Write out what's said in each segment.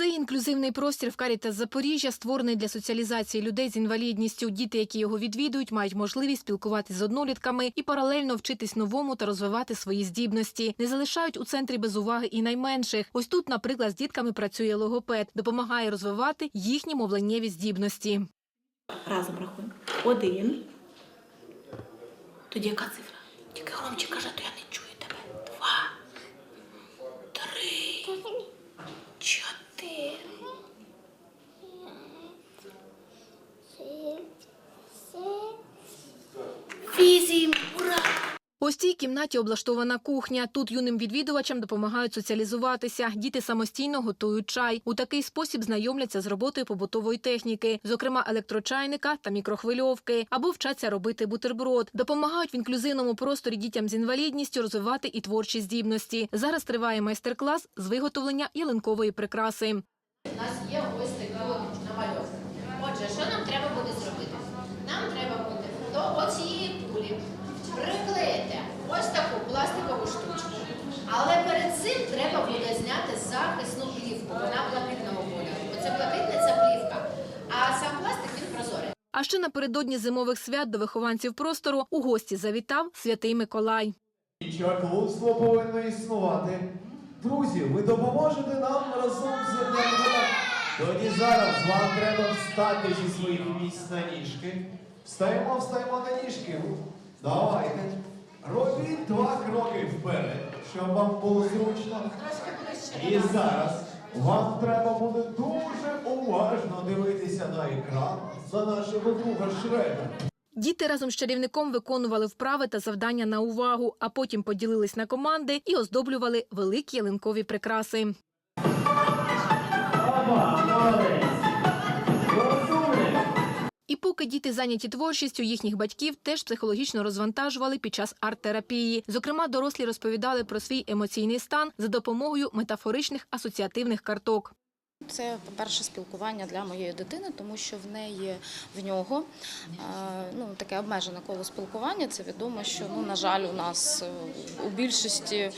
Цей інклюзивний простір в Карітас Запоріжжя створений для соціалізації людей з інвалідністю. Діти, які його відвідують, мають можливість спілкуватися з однолітками і паралельно вчитись новому та розвивати свої здібності. Не залишають у центрі без уваги і найменших. Ось тут, наприклад, з дітками працює логопед, допомагає розвивати їхні мовленнєві здібності. Разом рахуємо. Один. Тоді яка цифра? Тільки громче каже, то я не Вісім. Ура! У цій кімнаті облаштована кухня. Тут юним відвідувачам допомагають соціалізуватися. Діти самостійно готують чай. У такий спосіб знайомляться з роботою побутової техніки, зокрема електрочайника та мікрохвильовки, або вчаться робити бутерброд. Допомагають в інклюзивному просторі дітям з інвалідністю розвивати і творчі здібності. Зараз триває майстер-клас з виготовлення ялинкової прикраси. У нас є ось такі от намальовки. Отже, що нам треба буде зробити? Нам треба буде до оцієї А ще напередодні зимових свят до вихованців простору у гості завітав святий Миколай. І чаклунство повинно існувати. Друзі, ви допоможете нам разом з Днем Тоді зараз вам треба встати зі своїх місць на ніжки. Встаємо, встаємо на ніжки. Давайте. Робіть два кроки вперед, щоб вам було зручно. І зараз вам треба буде дуже уважно дивитися на екран за нашого друга Шрека. Діти разом з чарівником виконували вправи та завдання на увагу, а потім поділились на команди і оздоблювали великі ялинкові прикраси. Поки діти зайняті творчістю, їхніх батьків теж психологічно розвантажували під час арт-терапії. Зокрема, дорослі розповідали про свій емоційний стан за допомогою метафоричних асоціативних карток. Це, по-перше, спілкування для моєї дитини, тому що в неї в нього ну, таке обмежене коло спілкування. Це відомо, що ну, на жаль, у нас е, у більшості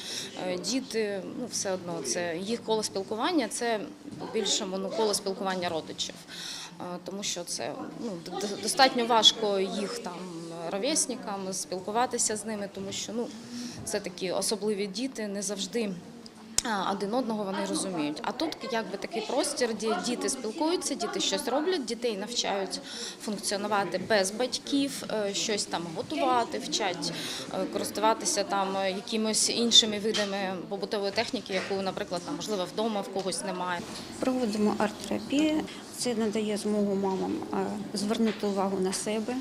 е, діти ну, все одно це їх коло спілкування, це у більшому ну, коло спілкування родичів. Е, Тому що це ну, достатньо важко їх там ровесникам спілкуватися з ними, тому що ну, це такі особливі діти, не завжди один одного вони розуміють. А тут якби такий простір, де діти спілкуються, діти щось роблять, дітей навчають функціонувати без батьків, е, щось там готувати, вчать е, користуватися там е, якимось іншими видами побутової техніки, яку, наприклад, там можливо вдома в когось немає. Проводимо арт-терапію. Це надає змогу мамам звернути увагу на себе,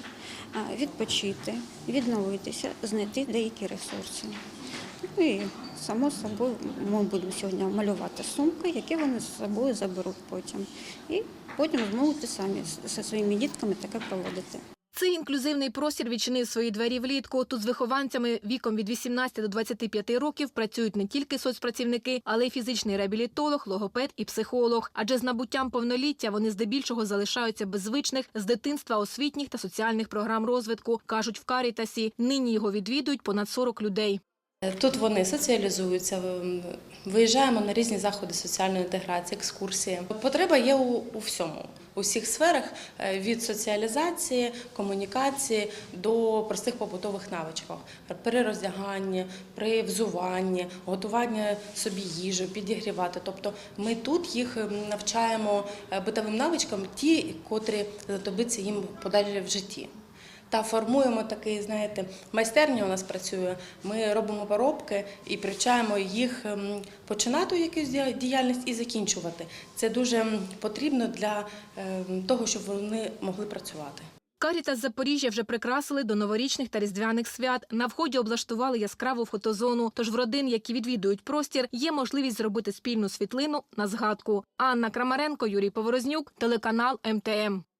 відпочити, відновитися, знайти деякі ресурси. Ну і само собою ми будемо сьогодні малювати сумки, які вони з собою заберуть потім. І потім зможете самі зі своїми дітками таке проводити. Цей інклюзивний простір відчинив свої двері влітку. Тут з вихованцями віком від 18 до 25 років працюють не тільки соцпрацівники, але й фізичний реабілітолог, логопед і психолог. Адже з набуттям повноліття вони здебільшого залишаються без звичних з дитинства освітніх та соціальних програм розвитку, кажуть в Карітасі. Нині його відвідують понад 40 людей. Тут вони соціалізуються, виїжджаємо на різні заходи соціальної інтеграції, екскурсії. Потреба є у, у всьому, у всіх сферах е, від соціалізації, комунікації до простих побутових навичок. При роздяганні, при взуванні, готуванні собі їжу, підігрівати. Тобто ми тут їх навчаємо е, битовим навичкам, ті, котрі знадобиться їм подалі в житті та формуємо такий, знаєте, майстерня у нас працює. Ми робимо поробки і привчаємо їх ем, починати якусь діяльність і закінчувати. Це дуже потрібно для ем, того, щоб вони могли працювати. Карітас Запоріжжя вже прикрасили до новорічних та різдвяних свят. На вході облаштували яскраву фотозону. Тож в родин, які відвідують простір, є можливість зробити спільну світлину на згадку. Анна Крамаренко, Юрій Поворознюк, телеканал МТМ.